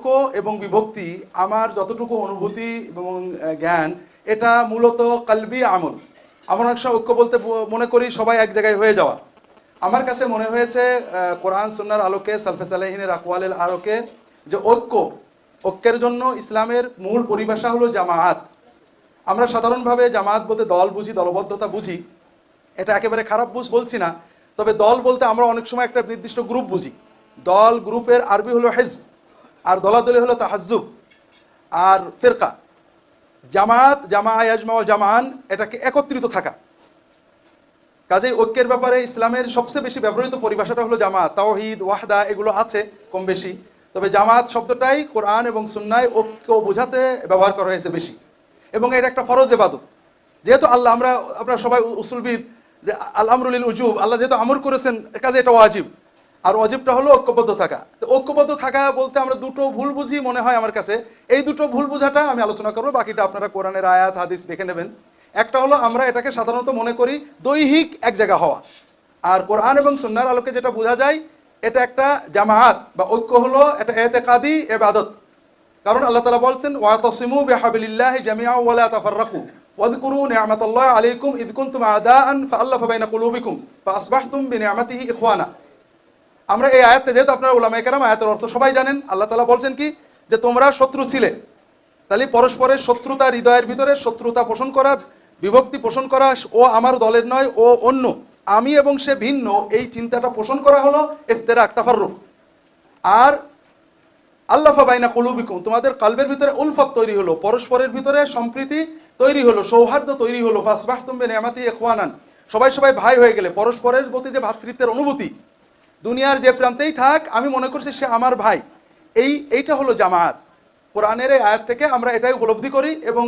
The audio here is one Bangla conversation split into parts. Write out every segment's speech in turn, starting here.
ঐক্য এবং বিভক্তি আমার যতটুকু অনুভূতি এবং জ্ঞান, এটা মূলত কালবি আমল। আমার অনেক সময় ঐক্য বলতে মনে করি সবাই এক জায়গায় হয়ে যাওয়া। আমার কাছে মনে হয়েছে কোরআন, সুন্নার আলোকে, সালফে সালাহিনের আকওয়ালের আলোকে যে ঐক্য, ঐক্যের জন্য ইসলামের মূল পরিভাষা হলো জামায়াত। আমরা সাধারণভাবে জামায়াত বলতে দল বুঝি, দলবদ্ধতা বুঝি। এটা একেবারে খারাপ বুঝ বলছি না, তবে দল বলতে আমরা অনেক সময় একটা নির্দিষ্ট গ্রুপ বুঝি। দল গ্রুপের আরবি হলো হেজব। আর দলাদলি হলো তাহাজুব আর ফেরকা। জামাত জামা আজমা ও জামান এটাকে একত্রিত থাকা। কাজেই ঐক্যের ব্যাপারে ইসলামের সবচেয়ে বেশি ব্যবহৃত পরিভাষাটা হলো জামাত তাওহিদ, ওয়াহদা এগুলো আছে কম বেশি। তবে জামাত শব্দটাই কোরআন এবং সুন্নায় ঐক্য বোঝাতে ব্যবহার করা হয়েছে বেশি। এবং এটা একটা ফরজ এবাদত যেহেতু আল্লাহ, আমরা আপনারা সবাই উসুলবিদ, যে আল আমরুল উজুব আল্লাহ যেহেতু আমর করেছেন কাজে এটা ওয়াজিব। আর অজীবটা হলো ঐক্যবদ্ধ থাকা। ঐক্যবদ্ধ থাকা বলতে আমরা দুটো ভুল বুঝি মনে হয় আমার কাছে। এই দুটো ভুল বোঝাটা আমি আলোচনা করব, বাকিটা আপনারা কোরআনের আয়াত, হাদিস দেখে নেবেন। একটা হলো আমরা এটাকে সাধারণত মনে করি দৈহিক এক জায়গা হওয়া। আর কোরআন এবং সুন্নার আলোকে যেটা বোঝা যায়, এটা একটা জামাহাত বা ঐক্য হলো এটা এতেকাদি, এবাদত। কারণ আল্লাহ তালা বলছেন, ওয়াতসিমু বিহাবিলিল্লাহি জামিআ ওয়ালা তাফাররাকু। ওয়াযকুরু নি'মাতাল্লাহি আলাইকুম ইয কুনতুম আদাআন ফাআল্লাফা বাইনা কুলুবিকুম। ফাআসবাহতুম বিনি'মাতিহি ইখওয়ানা। আমরা এই আয়াতে যেহেতু আপনারা ওলামায়ে কেরাম, আয়াতের অর্থ সবাই জানেন, আল্লাহ তালা বলছেন কি? যে তোমরা শত্রু ছিলে। তাহলে পরস্পরের শত্রুতা হৃদয়ের ভিতরে শত্রুতা পোষণ করা, বিভক্তি পোষণ করা ও আমার দলের নয়, ও অন্য। আমি এবং সে ভিন্ন। এই চিন্তাটা পোষণ করা হলো ইফতেরাক, তাফাররুক। আর আল্লাহ বাইনা কলুবিকুম, তোমাদের কালবের ভিতরে উলফত তৈরি হলো, পরস্পরের ভিতরে সম্প্রীতি তৈরি হলো, সৌহার্দ্য তৈরি হলো। ফাসবাহ তুমি নেমাতি এখওয়ানান সবাই সবাই ভাই হয়ে গেলে, পরস্পরের প্রতি যে ভ্রাতৃত্বের অনুভূতি দুনিয়ার যে প্রান্তেই থাক, আমি মনে করছি সে আমার ভাই। এই, এইটা হলো জামায়াত। কোরআনের এই আয়াত থেকে আমরা এটাই উপলব্ধি করি এবং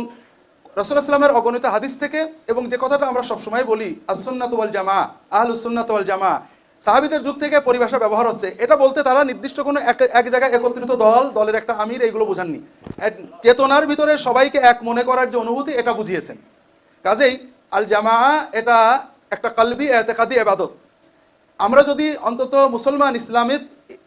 রসুল্লাহ সাল্লামের অগণিত হাদিস থেকে এবং যে কথাটা আমরা সবসময় বলি আসন্নাত ওয়াল জামা আহলুসন্নাত ওয়াল জামা সাহাবিদের যুগ থেকে পরিভাষা ব্যবহার হচ্ছে। এটা বলতে তারা নির্দিষ্ট কোনো এক এক জায়গায় একত্রিত দল, দলের একটা আমির, এইগুলো বোঝাননি। চেতনার ভিতরে সবাইকে এক মনে করার যে অনুভূতি, এটা বুঝিয়েছেন। কাজেই আল জামা এটা একটা কালবি, এতেকাদি, এবাদত। আমরা যদি অন্তত মুসলমান ইসলামের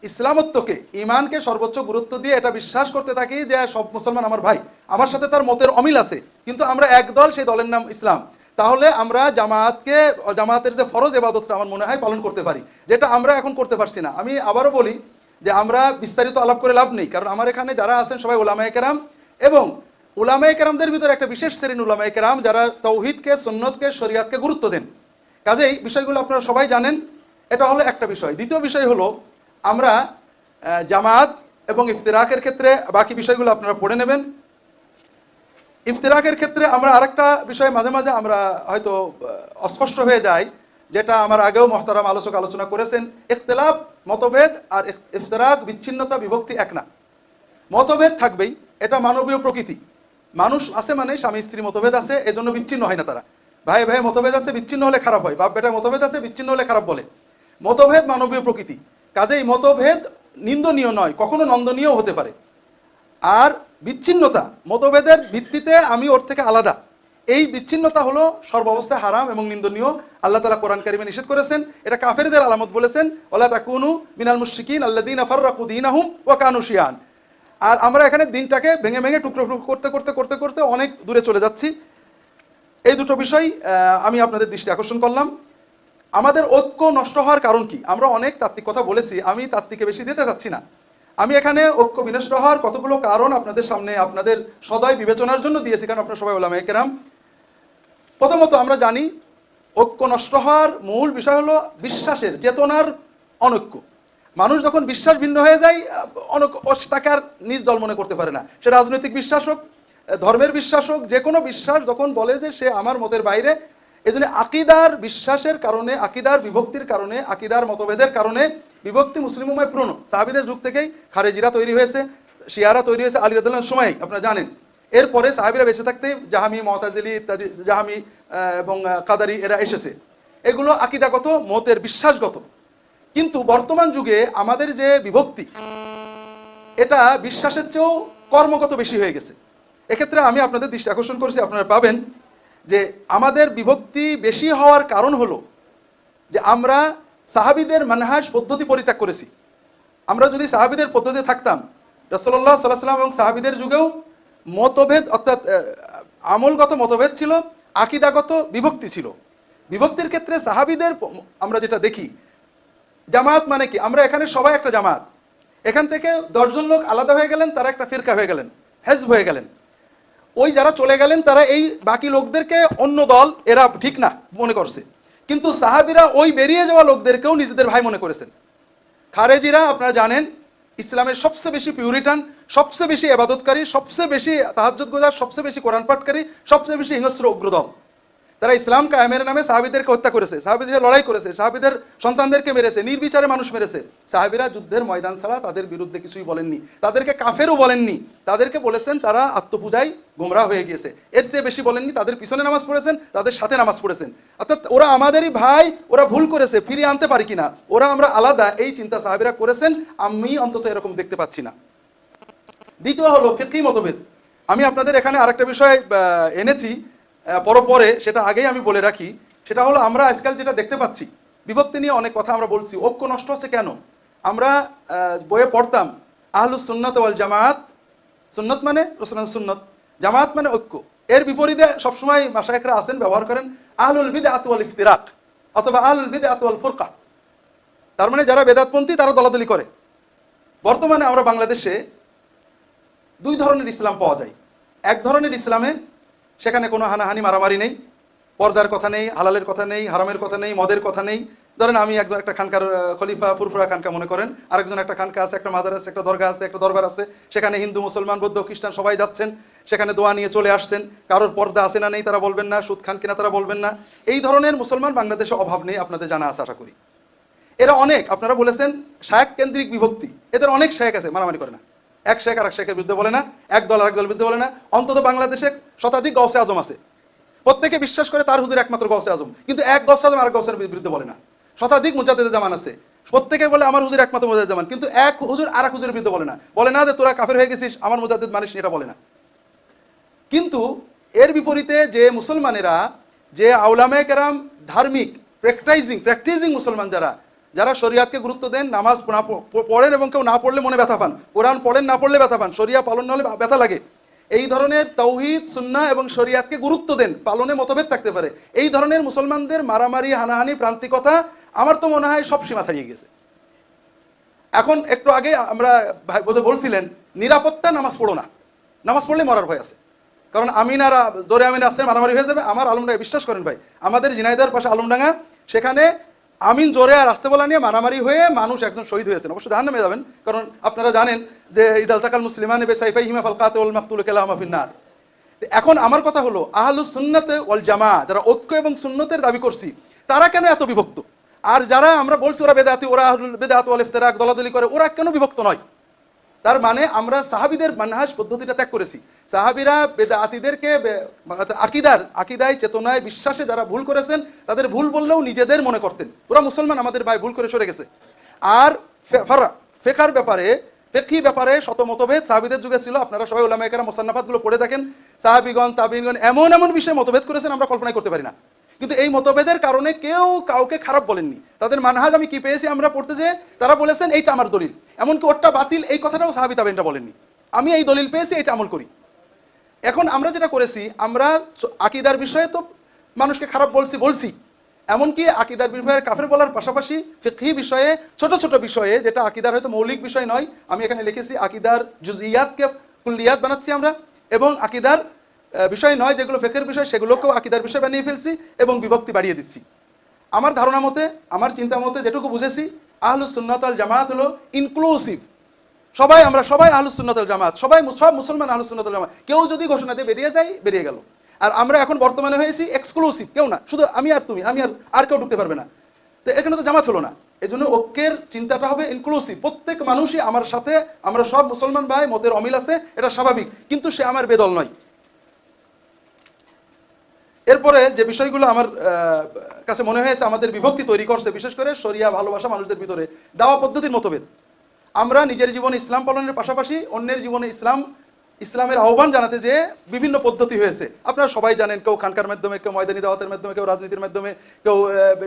ইসলামত্বকে ইমানকে সর্বোচ্চ গুরুত্ব দিয়ে এটা বিশ্বাস করতে থাকি যে সব মুসলমান আমার ভাই, আমার সাথে তার মতের অমিল আছে, কিন্তু আমরা এক দল, সেই দলের নাম ইসলাম। তাহলে আমরা জামায়াতকে, জামায়াতের যে ফরজ এবাদতটা আমার মনে হয় পালন করতে পারি, যেটা আমরা এখন করতে পারছি না। আমি আবারও বলি যে আমরা বিস্তারিত আলাপ করে লাভ নেই, কারণ আমার এখানে যারা আছেন সবাই ওলামায়ে কেরাম, এবং ওলামায়ে কেরামদের ভিতরে একটা বিশেষ শ্রেণি ওলামায়ে কেরাম যারা তৌহিদকে, সুন্নতকে, শরিয়াতকে গুরুত্ব দেন। কাজেই বিষয়গুলো আপনারা সবাই জানেন এটা হলো একটা বিষয়। দ্বিতীয় বিষয় হলো, আমরা জামাত এবং ইফতিরাকের ক্ষেত্রে বাকি বিষয়গুলো আপনারা পড়ে নেবেন। ইফতিরাকের ক্ষেত্রে আমরা আরেকটা বিষয় মাঝে মাঝে আমরা হয়তো অস্পষ্ট হয়ে যাই, যেটা আমার আগেও মহতারাম আলোচক আলোচনা করেছেন, ইখতলাফ, মতভেদ আর ইফ- ইফতিরাক, বিচ্ছিন্নতা, বিভক্তি এক না। মতভেদ থাকবেই, এটা মানবীয় প্রকৃতি। মানুষ আছে মানে স্বামী, স্ত্রী মতভেদ আছে, এজন্য বিচ্ছিন্ন হয় না তারা। ভাই ভাই মতভেদ আছে, বিচ্ছিন্ন হলে খারাপ হয়। বাপ, বেটার মতভেদ আছে, বিচ্ছিন্ন হলে খারাপ বলে। মতভেদ মানবীয় প্রকৃতি। কাজেই মতভেদ নিন্দনীয় নয়, কখনো নন্দনীয় হতে পারে। আর বিচ্ছিন্নতা, মতভেদের ভিত্তিতে আমি ওর থেকে আলাদা। এই বিচ্ছিন্নতা হলো সর্বাবস্থায় হারাম এবং নিন্দনীয়। আল্লাহ তালা কোরআন কারিমে নিষেধ করেছেন, এটা কাফেরদের আলামত বলেছেন, ওলা তাকুনু মিনাল মুশরিকিন আল্লাদিন আফাররাকু দিনাহুম ওয়া কানু শিয়ান। আর আমরা এখানে দিনটাকে ভেঙে ভেঙে টুকরো টুকরো করতে করতে করতে করতে অনেক দূরে চলে যাচ্ছি। এই দুটো বিষয় আমি আপনাদের দৃষ্টি আকর্ষণ করলাম। আমাদের ঐক্য নষ্ট হওয়ার কারণ কি? আমরা অনেক তাত্ত্বিক কথা বলেছি আমি তাত্ত্বিকে বেশি দিতে চাচ্ছি না। আমি এখানে ঐক্য বিনষ্ট হওয়ার কতগুলো কারণ আপনাদের সামনে আপনাদের সদয় বিবেচনার জন্য দিয়েছি কারণ আপনারা সবাই বললাম একেরাম প্রথমত আমরা জানি ঐক্য নষ্ট হওয়ার মূল বিষয় হলো বিশ্বাসের চেতনার অনৈক্য। মানুষ যখন বিশ্বাস ভিন্ন হয়ে যায় আহ, অনৈক্য তাকে আর নিজ দল মনে করতে পারে না। সে রাজনৈতিক বিশ্বাস হোক ধর্মের বিশ্বাস হোক যে কোনো বিশ্বাস যখন বলে যে সে আমার মতের বাইরে এই জন্য আকিদার বিশ্বাসের কারণে, আকিদার বিভক্তির কারণে, আকিদার মতভেদের কারণে বিভক্তি মুসলিম উমায় পুরনো। সাহাবিদের যুগ থেকেই খারেজিরা তৈরি হয়েছে, শিয়ারা তৈরি হয়েছে, আলী রাদুল্লাহ সময়, আপনারা জানেন। এরপরে সাহাবিরা বেঁচে থাকতে জাহামি মহতাজিলি ইত্যাদি, জাহামি এবং কাদারি এরা এসেছে। এগুলো আকিদাগত, মতের বিশ্বাসগত। কিন্তু বর্তমান যুগে আমাদের যে বিভক্তি, এটা বিশ্বাসের চেয়েও কর্মগত বেশি হয়ে গেছে। এক্ষেত্রে আমি আপনাদের দৃষ্টি আকর্ষণ করছি, আপনারা পাবেন। যে আমাদের বিভক্তি বেশি হওয়ার কারণ হলো যে আমরা সাহাবিদের মানহাজ পদ্ধতি পরিত্যাগ করেছি। আমরা যদি সাহাবিদের পদ্ধতিতে থাকতাম রসল্লাহ সাল্লাহ সাল্লাম এবং সাহাবিদের যুগেও মতভেদ অর্থাৎ আমলগত মতভেদ ছিল, আকিদাগত বিভক্তি ছিল। বিভক্তির ক্ষেত্রে সাহাবিদের আমরা যেটা দেখি, জামাত মানে কি? আমরা এখানে সবাই একটা জামাত। এখান থেকে দশজন লোক আলাদা হয়ে গেলেন, তারা একটা ফিরকা হয়ে গেলেন, হেজব হয়ে গেলেন। ওই যারা চলে গেলেন, তারা এই বাকি লোকদেরকে অন্য দল, এরা ঠিক না মনে করছে। কিন্তু সাহাবিরা ওই বেরিয়ে যাওয়া লোকদেরকেও নিজেদের ভাই মনে করেছেন। খারেজিরা, আপনারা জানেন, ইসলামের সবচেয়ে বেশি পিউরিটান সবচেয়ে বেশি আবাদতকারী, সবচেয়ে বেশি তাহাজ গোজার, সবচেয়ে বেশি কোরআন পাঠকারী, সবচেয়ে বেশি হিংস্র উগ্রদল। তারা ইসলাম কায়েমের নামে সাহাবিদেরকে হত্যা করেছে। সাহাবিদের লড়াই করেছে। সাহাবিদের সন্তানদেরকে মেরেছে। নির্বিচারে মানুষ মেরেছে। সাহাবিরা যুদ্ধের ময়দান ছাড়া তাদের বিরুদ্ধে কিছুই বলেননি। তাদেরকে কাফেরও বলেননি। তাদেরকে বলেছেন তারা আত্মপূজায় গোমরা হয়ে গিয়েছে। এর চেয়ে বেশি বলেননি, তাদের পিছনে নামাজ পড়েছেন, তাদের সাথে নামাজ পড়েছেন। অর্থাৎ ওরা আমাদেরই ভাই, ওরা ভুল করেছে, ফিরিয়ে আনতে পারি কিনা, ওরা আমরা আলাদা, এই চিন্তা সাহাবিরা করেছেন, আমি অন্তত এরকম দেখতে পাচ্ছি না। দ্বিতীয় হলো ফিকি মতভেদ। আমি আপনাদের এখানে আরেকটা বিষয় এনেছি। পরপরে সেটা আগেই আমি বলে রাখি, সেটা হলো আমরা আজকাল যেটা দেখতে পাচ্ছি, বিভক্তি নিয়ে অনেক কথা আমরা বলছি, ঐক্য নষ্ট হচ্ছে কেন? আমরা বইয়ে পড়তাম, আহলুস সুন্নত ওয়াল জামাত, সুন্নত মানে রসুল সুন্নত, জামাত মানে ঐক্য। এর বিপরীতে সবসময় মাসায়করা আছেন, ব্যবহার করেন আহলুল বিদে আতওয়াল ইফতিরাক অথবা আহলুল বিদে আতওয়াল ফুরকা। তার মানে যারা বেদাতপন্থী, তারা দলাদলি করে। বর্তমানে আমরা বাংলাদেশে দুই ধরনের ইসলাম পাওয়া যায়। এক ধরনের ইসলামে সেখানে কোনো হানাহানি, মারামারি নেই। পর্দার কথা নেই, হালালের কথা নেই, হারামের কথা নেই, মদের কথা নেই। ধরেন আমি একজন একটা খানকার খলিফা, ফুরফুরা খানকা মনে করেন। আরেকজন একটা খানকা আছে, একটা মাজার আছে, একটা দরগা আছে, একটা দরবার আছে। সেখানে হিন্দু, মুসলমান, বৌদ্ধ, খ্রিস্টান সবাই যাচ্ছেন। সেখানে দোয়া নিয়ে চলে আসছেন। কারোর পর্দা আছে না নেই, তারা বলবেন না। সুদ খান কিনা, তারা বলবেন না। এই ধরনের মুসলমান বাংলাদেশে অভাব নেই আপনাদের জানা আছে, আশা করি। এরা অনেক, আপনারা বলেছেন শায়ক কেন্দ্রিক বিভক্তি। এদের অনেক শায়ক আছে, মারামারি করে না। এক শেখ আর এক শেখের বিরুদ্ধে বলে না, এক দল আর এক দলের বিরুদ্ধে বলে না, অন্তত বাংলাদেশে শতাধিক গৌসে আজম আছে। প্রত্যেকে বিশ্বাস করে তার হুজুর একমাত্র গৌসে আজম, কিন্তু এক গৌসে আজম আর গৌসের বিরুদ্ধে বলে না। শতাধিক মুজাদ্দেদ জামান আছে। প্রত্যেকে বলে, আমার হুজুর একমাত্র মুজাদ্দেদ জামান। কিন্তু এক হুজুর আর এক হুজুরের বিরুদ্ধে বলে না। বলে না যে, তোরা কাফের হয়ে গেছিস, আমার মুজাদ্দেদ মানিস এটা বলে না। কিন্তু এর বিপরীতে যে মুসলমানেরা, যে আউলামে কেরাম ধার্মিক প্র্যাকটাইজিং প্র্যাকটিসিং মুসলমান যারা যারা শরিয়াতকে গুরুত্ব দেন, নামাজ না পড়েন এবং কেউ না পড়লে মনে ব্যথা পান। কোরআন পড়েন, না পড়লে ব্যথা পান। শরিয়া পালন না হলে ব্যথা লাগে। এই ধরনের তৌহিদ সুন্না এবং শরিয়াতকে গুরুত্ব দেন। পালনে মতভেদ থাকতে পারে। এই ধরনের মুসলমানদের মারামারি, হানাহানি, প্রান্তিকতা আমার তো মনে হয় সব সীমা ছাড়িয়ে গেছে। এখন একটু আগে আমরা ভাই বোধহয় বলছিলেন, নিরাপত্তা নামাজ পড়ো না। নামাজ পড়লে মরার ভয় আছে। কারণ আমিনারা, জোরে আমিন আসছে মারামারি হয়ে যাবে। আমার আলমডাঙ্গা বিশ্বাস করেন ভাই। আমাদের জিনাইদার পাশে আলমডাঙ্গা, সেখানে আমিন জোরে আর আসতে বলা নিয়ে মারামারি হয়ে মানুষ একজন শহীদ হয়েছেন। অবশ্য জাহান নামে যাবেন, কারণ আপনারা জানেন যে ইদাল তাকাল মুসলিমান সাইফাই হিমা ফাল কাতে ওল মাকতুল কেলাম ফিন্নার। এখন আমার কথা হলো আহলু সুন্নাতে ওয়াল জামা, যারা ঐক্য এবং সুন্নতের দাবি করছি, তারা কেন এত বিভক্ত? আর যারা আমরা বলছি ওরা বেদাতি, ওরা বেদাত ওয়াল ইফতিরাক, দলাদলি করে, ওরা কেন বিভক্ত নয়? তার মানে আমরা সাহাবিদের মানহাজ পদ্ধতিটা ত্যাগ করেছি। সাহাবিরা বেদাতিদেরকে অর্থাৎ আকিদার, আকিদায়, চেতনায়, বিশ্বাসে যারা ভুল করেছেন, তাদের ভুল বললেও নিজেদের মনে করতেন। ওরা মুসলমান আমাদের ভাই ভুল করে সরে গেছে। আর ফেকার ব্যাপারে, ফেকি ব্যাপারে শত মতভেদ সাহাবিদের যুগে ছিল। আপনারা সবাই ওলামা ওলামাইকারা মোসান্নাফাতগুলো পড়ে দেখেন। সাহাবিগণ, তাবিনগণ এমন এমন বিষয়ে মতভেদ করেছেন, আমরা কল্পনাই করতে পারি না। কিন্তু এই মতভেদের কারণে কেউ কাউকে খারাপ বলেননি। তাদের মানহাজ আমি কি পেয়েছি আমরা পড়তে যে, তারা বলেছেন, এইটা আমার দলিল। এমনকি ওরটা বাতিল, এই কথাটাও সাহাবি তাবেনটা বলেননি। আমি এই দলিল পেয়েছি এটা আমল করি। এখন আমরা যেটা করেছি, আমরা আকিদার বিষয়ে তো মানুষকে খারাপ বলছি বলছি। এমনকি আকিদার বিষয়ে কাফের বলার পাশাপাশি ফিকহি বিষয়ে, ছোট ছোট বিষয়ে, যেটা আকিদার হয়তো মৌলিক বিষয় নয়, আমি এখানে লিখেছি আকিদার জুজিয়াতকে কুল্লিয়াত বানাচ্ছি আমরা, এবং আকিদার বিষয় নয় যেগুলো ফেকের বিষয়, সেগুলোকেও আকিদার বিষয় বানিয়ে ফেলছি এবং বিভক্তি বাড়িয়ে দিচ্ছি। আমার ধারণা মতে, আমার চিন্তা মতে যেটুকু বুঝেছি, আহলুস সুন্নাত আল জামাত হলো ইনক্লুসিভ সবাই আমরা সবাই আহলুস সুন্নাত জামাত, সবাই সব মুসলমান আহলুস জামাত। কেউ যদি ঘোষণা দিয়ে বেরিয়ে যায়, বেরিয়ে গেল। আর আমরা এখন বর্তমানে হয়েছি এক্সক্লুসিভ কেউ না। শুধু আমি আর তুমি, আমি আর আর কেউ ঢুকতে পারবে না। তো এখানে তো জামাত হলো না। এই জন্য ঐক্যের চিন্তাটা হবে ইনক্লুসিভ প্রত্যেক মানুষই আমার সাথে, আমরা সব মুসলমান ভাই মতের অমিল আছে, এটা স্বাভাবিক। কিন্তু সে আমার বেদল নয়। এরপরে যে বিষয়গুলো আমার কাছে মনে হয়েছে, আমাদের বিভক্তি তৈরি করছে, বিশেষ করে শরিয়া ভালোবাসা মানুষদের ভিতরে। দাওয়া পদ্ধতির মতভেদ। আমরা নিজের জীবনে ইসলাম পালনের পাশাপাশি অন্যের জীবনে ইসলাম, ইসলামের আহ্বান জানাতে যে বিভিন্ন পদ্ধতি হয়েছে। আপনারা সবাই জানেন কেউ খানকার মাধ্যমে, কেউ ময়দানি দাওয়াতের মাধ্যমে, কেউ রাজনীতির মাধ্যমে, কেউ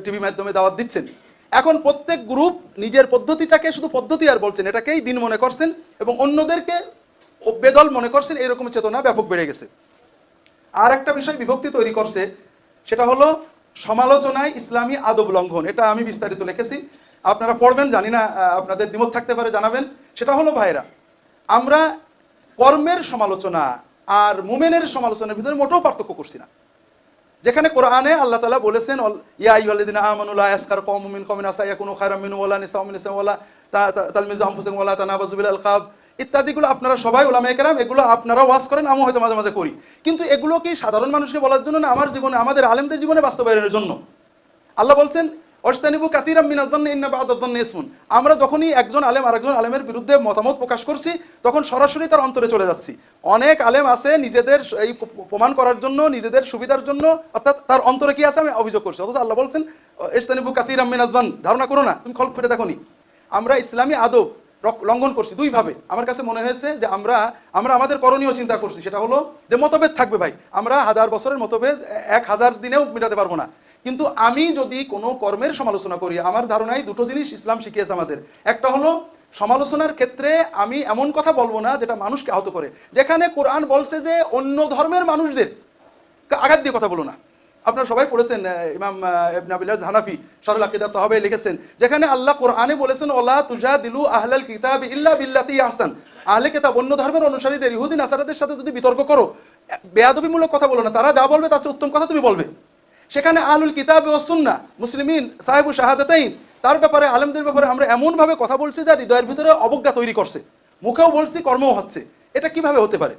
টিভি মাধ্যমে দাওয়াত দিচ্ছেন। এখন প্রত্যেক গ্রুপ নিজের পদ্ধতিটাকে শুধু পদ্ধতি আর বলছেন, এটাকেই দিন মনে করছেন এবং অন্যদেরকে বেদল মনে করছেন, এরকম চেতনা ব্যাপক বেড়ে গেছে। আর একটা বিষয় বিভক্তি তৈরি করছে, সেটা হলো সমালোচনায় ইসলামী আদব লঙ্ঘন। এটা আমি বিস্তারিত লিখেছি। আপনারা পড়বেন, জানি না আপনাদের দ্বিমত থাকতে পারে, জানাবেন। সেটা হলো ভাইরা, আমরা কর্মের সমালোচনা আর মুমেনের সমালোচনার ভিতরে মোটেও পার্থক্য করছি না। যেখানে কোরআনে আল্লাহ তালা বলেছেন ইয়া আইয়ুহাল্লাযিনা আমানু লা ইয়াসকার কওমুম কওমিন আসা ইয়াকুনু খায়রাম মিনহুম ওয়ালা নিসাউম নিসাইন ওয়ালা তা- তা- তালমিজু আনফুসাকুম ওয়ালা তানাবাযু বিল আলকাব ইত্যাদিগুলো আপনারা সবাই ওলামায়ে কেরাম, এগুলো আপনারা ওয়াজ করেন, আমিও হয়তো মাঝে মাঝে করি। কিন্তু এগুলো কি সাধারণ মানুষকে বলার জন্য না, আমার জীবনে, আমাদের আলেমদের জীবনে বাস্তবায়নের জন্য। আল্লাহ বলছেন অস্তানিবু কাতিরাম মিনাদ্দান ইন্না বাদাদ্দান ইসমুন। আমরা যখনই একজন আলেম, আরেকজন আলেমের বিরুদ্ধে মতামত প্রকাশ করছি, তখন সরাসরি তার অন্তরে চলে যাচ্ছি। অনেক আলেম আছে নিজেদের এই প্রমাণ করার জন্য, নিজেদের সুবিধার জন্য, অর্থাৎ তার অন্তরে কি আছে আমি অভিযোগ করছি। অথচ আল্লাহ বলছেন ইস্তানিবু কাতিরাম মিনাদ্দান ধারণা করো না, তুমি খলক ফিরে দেখো আমরা ইসলামী আদব লঙ্ঘন করছি দুইভাবে আমার কাছে মনে হয়েছে যে আমরা আমরা আমাদের করণীয় চিন্তা করছি, সেটা হলো যে মতভেদ থাকবে ভাই। আমরা হাজার বছরের মতভেদ এক হাজার দিনেও মেটাতে পারব না। কিন্তু আমি যদি কোনো কর্মের সমালোচনা করি আমার ধারণায় দুটো জিনিস ইসলাম শিখিয়েছে আমাদের। একটা হলো সমালোচনার ক্ষেত্রে আমি এমন কথা বলব না যেটা মানুষকে আহত করে। যেখানে কোরআন বলছে যে অন্য ধর্মের মানুষদের। আঘাত দিয়ে কথা বলো না। আপনারা সবাই পড়েছেন ইমাম আহ, ইবনে আবিল্লাহ হানাফি সরল আকিদাত তহবে লিখেছেন যেখানে আল্লাহ কোরআনে বলেছেন ওলা তুজা দিলু আহলাল কিতাব ইল্লা বিল্লাতি আহসান। আহলে কিতাব অন্য ধর্মের অনুসারীদের ইহুদিন নাসারাদের সাথে যদি বিতর্ক করো বেয়াদবিমূলক কথা বলো না। তারা যা বলবে তার চেয়ে উত্তম কথা তুমি বলবে। সেখানে আহলুল কিতাব ও সুন্না মুসলিমিন, সাহেবু শাহাদাতাইন, তার ব্যাপারে, আলেমদের ব্যাপারে আমরা এমনভাবে কথা বলছি যা হৃদয়ের ভিতরে অবজ্ঞা তৈরি করছে। মুখেও বলছি, কর্মও হচ্ছে। এটা কীভাবে হতে পারে?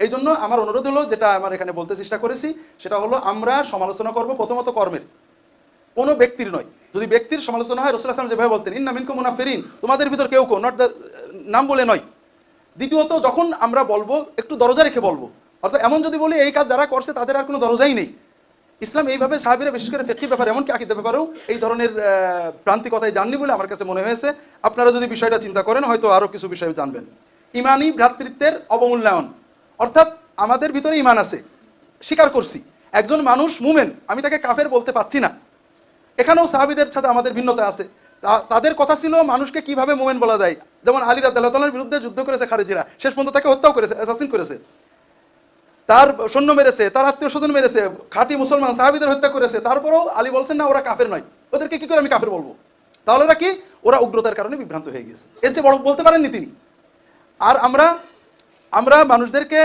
এই জন্য আমার অনুরোধ হলো, যেটা আমার এখানে বলতে চেষ্টা করেছি, সেটা হলো আমরা সমালোচনা করব প্রথমত কর্মের। কোনো ব্যক্তির নয়। যদি ব্যক্তির সমালোচনা হয় রসুল আসলাম যেভাবে বলতেন, ইন্না মিনকুম মুনাফিরিন। তোমাদের ভিতর কেউ কেউ নট দ্য নাম বলে নয়। দ্বিতীয়ত, যখন আমরা বলব, একটু দরজা রেখে বলব। অর্থাৎ এমন যদি বলি, এই কাজ যারা করছে, তাদের আর কোনো দরজাই নেই। ইসলাম এইভাবে সাহাবিরা, বিশেষ করে ফেকি ব্যাপারে, এমনকি আকিদের ব্যাপারেও এই ধরনের প্রান্তিকতায় জাননি বলে আমার কাছে মনে হয়েছে। আপনারা যদি বিষয়টা চিন্তা করেন, হয়তো আরও কিছু বিষয় জানবেন। ইমানি ভ্রাতৃত্বের অবমূল্যায়ন। অর্থাৎ আমাদের ভিতরে ইমান আছে। স্বীকার করছি, একজন মানুষ মুমেন, আমি তাকে কাফের বলতে পারছি না। এখানেও সাহাবিদের সাথে আমাদের ভিন্নতা আছে। তাদের কথা ছিল, মানুষকে কীভাবে মোমেন বলা যায়? যেমন আলী রাদ্দাল্লাহর বিরুদ্ধে যুদ্ধ করেছে খারেজিরা, শেষ পর্যন্ত তাকে হত্যাও করেছে, অ্যাসাসিন করেছে। তার সৈন্য মেরেছে, তার আত্মীয় স্বজন মেরেছে, খাঁটি মুসলমান সাহাবিদের হত্যা করেছে, তারপরেও আলী বলছেন, না, ওরা কাফের নয়। ওদেরকে কি করে আমি কাফের বলব? তাহলে ওরা কি? ওরা উগ্রতার কারণে বিভ্রান্ত হয়ে গেছে। এর চেয়ে বড় বলতে পারেননি তিনি। আর আমরা আমরা মানুষদেরকে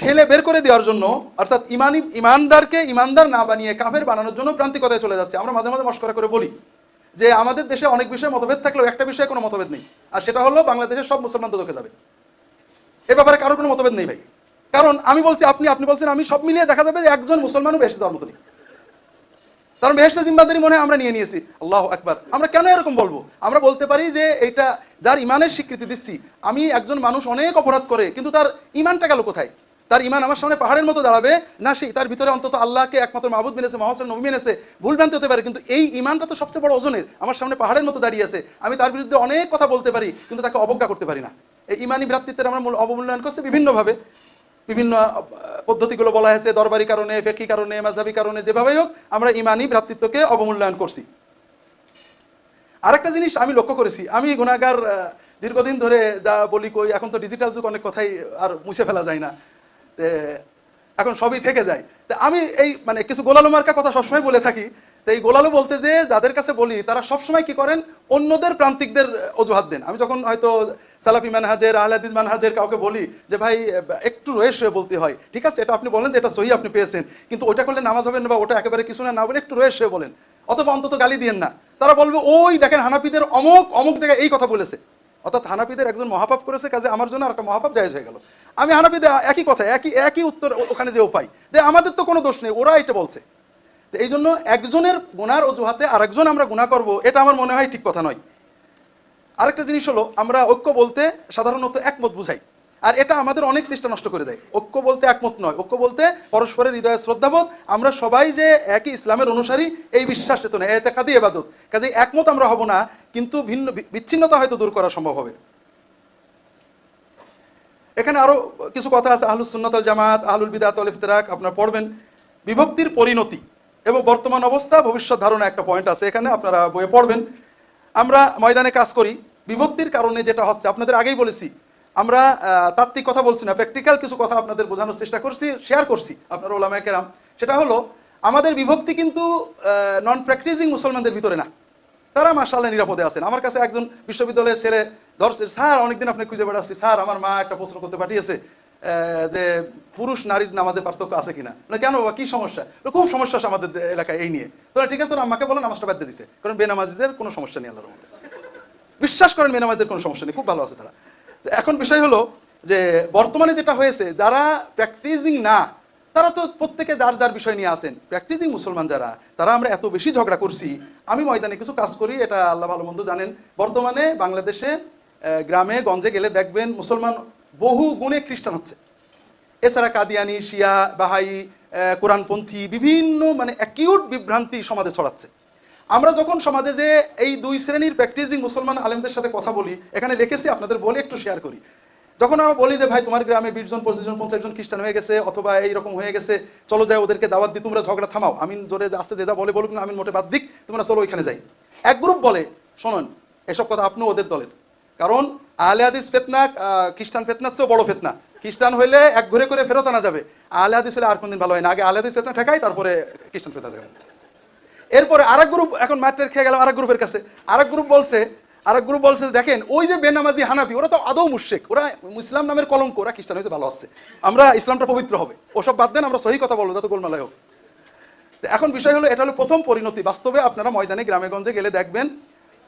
ঠেলে বের করে দেওয়ার জন্য, অর্থাৎ ইমানি, ইমানদারকে ইমানদার না বানিয়ে কাফের বানানোর জন্য প্রান্তিকতায় চলে যাচ্ছে। আমরা মাঝে মাঝে মস্করা করে বলি যে, আমাদের দেশে অনেক বিষয়ে মতভেদ থাকলেও একটা বিষয়ে কোনো মতভেদ নেই। আর সেটা হলো, বাংলাদেশের সব মুসলমান তো যাবে। এ ব্যাপারে কারোর কোনো মতভেদ নেই ভাই। কারণ আমি বলছি, আপনি আপনি বলছেন, আমি সব মিলিয়ে দেখা যাবে যে একজন মুসলমানও বেশি দেওয়ার মতো নেই। কারণ বেহেস্তে জিম্মাদারি মনে আমরা নিয়ে নিয়েছি। আল্লাহ একবার আমরা কেন এরকম বলব? আমরা বলতে পারি যে এটা, যার ইমানের স্বীকৃতি দিচ্ছি, আমি একজন মানুষ অনেক অপরাধ করে, কিন্তু তার ইমানটা গেল কোথায়? তার ইমান আমার সামনে পাহাড়ের মতো দাঁড়াবে, না সেই, তার ভিতরে অন্তত আল্লাহকে একমাত্র মাহবুদ মেনেছে মহাসেন নবী মেনেছে, ভুল ভ্রান্তি হতে পারে, কিন্তু এই ইমানটা তো সবচেয়ে বড় ওজনের। আমার সামনে পাহাড়ের মতো দাঁড়িয়ে আছে। আমি তার বিরুদ্ধে অনেক কথা বলতে পারি, কিন্তু তাকে অবজ্ঞা করতে পারি না। এই ইমানি ভ্রাতৃত্বের আমরা মূল অবমূল্যায়ন করছি বিভিন্নভাবে। বিভিন্ন পদ্ধতিগুলো বলা হয়েছে, দরবারি কারণে, ফেকি কারণে মাঝাবি কারণে, যেভাবেই হোক, আমরা ইমানি ভ্রাতৃত্বকে অবমূল্যায়ন করছি। আরেকটা জিনিস আমি লক্ষ্য করেছি, আমি গুণাগার দীর্ঘদিন ধরে যা বলি কই, এখন তো ডিজিটাল যুগ, অনেক কথাই আর মুছে ফেলা যায় না। এখন সবই থেকে যায়। তা আমি এই মানে কিছু গোলালু মার্কা কথা সবসময় বলে থাকি তো এই গোলালু বলতে যে যাদের কাছে বলি, তারা সবসময় কি করেন? অন্যদের প্রান্তিকদের অজুহাত দেন। আমি যখন হয়তো সালাফি মানহাজের, আহলাদিস মানহাজের কাউকে বলি যে, ভাই একটু রয়েস হয়ে বলতে হয়। ঠিক আছে, এটা আপনি বলেন যে এটা সহি আপনি পেয়েছেন। কিন্তু ওইটা করলে নামাজ হবে না বা ওটা একেবারে কিছু না বলে একটু রয়েস হয়ে বলেন। অথবা অন্তত গালি দিয়েন না। তারা বলবে, ওই দেখেন হানাপিদের অমুক অমুক জায়গায় এই কথা বলেছে। অর্থাৎ হানাপিদের একজন মহাপাপ করেছে, কাজে আমার জন্য আর একটা মহাপাপ জায়জ হয়ে গেল। আমি হানাপিদের একই কথা, একই একই উত্তর ওখানে যেও পাই। যে আমাদের তো কোনো দোষ নেই, ওরা এটা বলছে। এই জন্য একজনের গুনার অজুহাতে আরেকজন আমরা গুণা করব, এটা আমার মনে হয় ঠিক কথা নয়। আরেকটা জিনিস হলো, আমরা ঐক্য বলতে সাধারণত একমত বুঝাই। আর এটা আমাদের অনেক চেষ্টা নষ্ট করে দেয়। ঐক্য বলতে একমত নয়। ঐক্য বলতে পরস্পরের হৃদয়ে শ্রদ্ধাবোধ। আমরা সবাই যে একই ইসলামের অনুসারী, এই বিশ্বাস চেতনা এতে কাদি এবাদত। কাজে একমত আমরা হব না, কিন্তু ভিন্ন বিচ্ছিন্নতা হয়তো দূর করা সম্ভব হবে। এখানে আরও কিছু কথা আছে। আহলুস সুন্নাত জামাত, আহলুল বিদাত ইফতিরাক, আপনারা পড়বেন। বিভক্তির পরিণতি। এবং বর্তমান অবস্থা, ভবিষ্যৎ ধারণা একটা পয়েন্ট আছে, এখানে আপনারা বইয়ে পড়বেন। আমরা ময়দানে কাজ করি। বিভক্তির কারণে যেটা হচ্ছে, আপনাদের আগেই বলেছি, আমরা তাত্ত্বিক কথা বলছি না, প্র্যাকটিক্যাল কিছু কথা আপনাদের বোঝানোর চেষ্টা করছি শেয়ার করছি, আপনারা ওলামায় কেরাম। সেটা হলো, আমাদের বিভক্তি কিন্তু নন প্র্যাকটিসিং মুসলমানদের ভিতরে না। তারা মাসাল্লাহ নিরাপদে আছেন। আমার কাছে একজন বিশ্ববিদ্যালয়ের ছেলে ধরছে, স্যার, অনেকদিন আপনি খুঁজে বেড়াচ্ছি। স্যার, আমার মা একটা প্রশ্ন করতে পাঠিয়েছে। যে পুরুষ নারীর নামাজে পার্থক্য আছে কিনা? না, কেন বাবা কি সমস্যা? খুব সমস্যা আমাদের এলাকায় এই নিয়ে। তোরা ঠিক আছে, তোরা আমাকে বলো, নামাজটা বাদ দিতে। কারণ বেনামাজিদের কোনো সমস্যা নেই আল্লাহর মধ্যে বিশ্বাস করেন, বেনামাজিদের কোনো সমস্যা নেই, খুব ভালো আছে তারা। এখন বিষয় হলো যে, বর্তমানে যেটা হয়েছে, যারা প্র্যাকটিসিং না, তারা তো প্রত্যেকে যার যার বিষয় নিয়ে আসেন প্র্যাকটিসিং মুসলমান যারা, তারা আমরা এত বেশি ঝগড়া করছি। আমি ময়দানে কিছু কাজ করি, এটা আল্লাহ ভালো মন্দ জানেন। বর্তমানে বাংলাদেশে গ্রামে, গঞ্জে গেলে দেখবেন মুসলমান বহু গুণে খ্রিস্টান হচ্ছে। এছাড়া কাদিয়ানি, শিয়া, বাহাই কোরআনপন্থী বিভিন্ন মানে অ্যাকিউট বিভ্রান্তি সমাজে ছড়াচ্ছে। আমরা যখন সমাজে যে এই দুই শ্রেণির প্র্যাকটিসিং মুসলমান আলেমদের সাথে কথা বলি, এখানে লিখেছি আপনাদের বলে একটু শেয়ার করি। যখন আমরা বলি যে, ভাই, তোমার গ্রামে বিশ জন, পঁচিশ জন, পঞ্চাশ জন খ্রিস্টান হয়ে গেছে, অথবা এইরকম হয়ে গেছে, চলো যাই ওদেরকে দাওয়াত দিই, তোমরা ঝগড়া থামাও। আমি জোরে আসতে যে যা বলে বলুক না আমি মোটে বাদ দিক, তোমরা চলো ওইখানে যাই। এক গ্রুপ বলে, শোনেন, এসব কথা আপনিও ওদের দলের। কারণ আহলে হাদিস ফেতনা খ্রিস্টান ফেতনার চেয়েও বড় ফেতনা। খ্রিস্টান হইলে এক ঘুরে করে ফেরত আনা যাবে। আহলে হাদিস হলে আর কোনদিন ভালো হয় না। আগে আহলে হাদিস ফেতনা ঠেকাই, তারপরে খ্রিস্টান ফেতনা দেবে এরপরে আরেক গ্রুপ এখন মাঠের খেয়ে গেলাম আরেক গ্রুপের কাছে। আরেক গ্রুপ বলছে, আরেক গ্রুপ বলছে দেখেন, ওই যে বেনামাজি হানাফি, ওরা তো আদৌ মুশেক ওরা ইসলাম নামের কলঙ্ক, ওরা খ্রিস্টান হয়েছে, ভালো আসছে আমরা ইসলামটা পবিত্র হবে। ওসব বাদ দেন, আমরা সহি কথা বলব, যত গোলমালয় হোক। এখন বিষয় হলো, এটা হলো প্রথম পরিণতি। বাস্তবে আপনারা ময়দানে, গ্রামে, গঞ্জে গেলে দেখবেন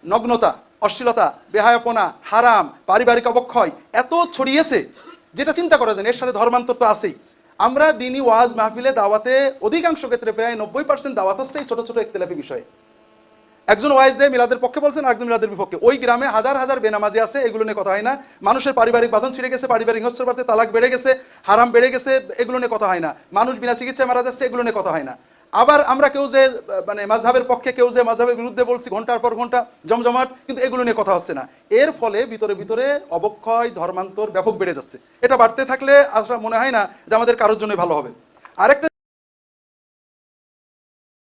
নগ্নতা, অশ্লীলতা, বেহায়াপনা, হারাম, পারিবারিক অবক্ষয় এত ছড়িয়েছে যেটা চিন্তা করা যায় এর সাথে ধর্মান্তর তো আছেই। আমরা দিনই ওয়াজ মাহফিলে দাওয়াতে অধিকাংশ ক্ষেত্রে প্রায় নব্বই পার্সেন্ট দাওয়াত হচ্ছে এই ছোট ছোট একতলাপি বিষয়ে। একজন ওয়াইজ যে মিলাদের পক্ষে বলছেন একজন মিলাদের বিপক্ষে। ওই গ্রামে হাজার হাজার বেনামাজি আছে, এগুলো নিয়ে কথা হয় না। মানুষের পারিবারিক বাঁধন ছিঁড়ে গেছে, পারিবারিক হিংস্র বাড়তে তালাক বেড়ে গেছে, হারাম বেড়ে গেছে, এগুলো নিয়ে কথা হয় না। মানুষ বিনা চিকিৎসায় মারা যাচ্ছে, এগুলো নিয়ে কথা হয় না। আবার আমরা কেউ যে মানে মাঝহাবের পক্ষে কেউ যে মাঝহাবের বিরুদ্ধে বলছি, ঘণ্টার পর ঘণ্টা, জমজমাট, কিন্তু এগুলো নিয়ে কথা হচ্ছে না। এর ফলে ভিতরে ভিতরে অবক্ষয়, ধর্মান্তর ব্যাপক বেড়ে যাচ্ছে। এটা বাড়তে থাকলে আসলে মনে হয় না যে আমাদের কারোর জন্য ভালো হবে। আরেকটা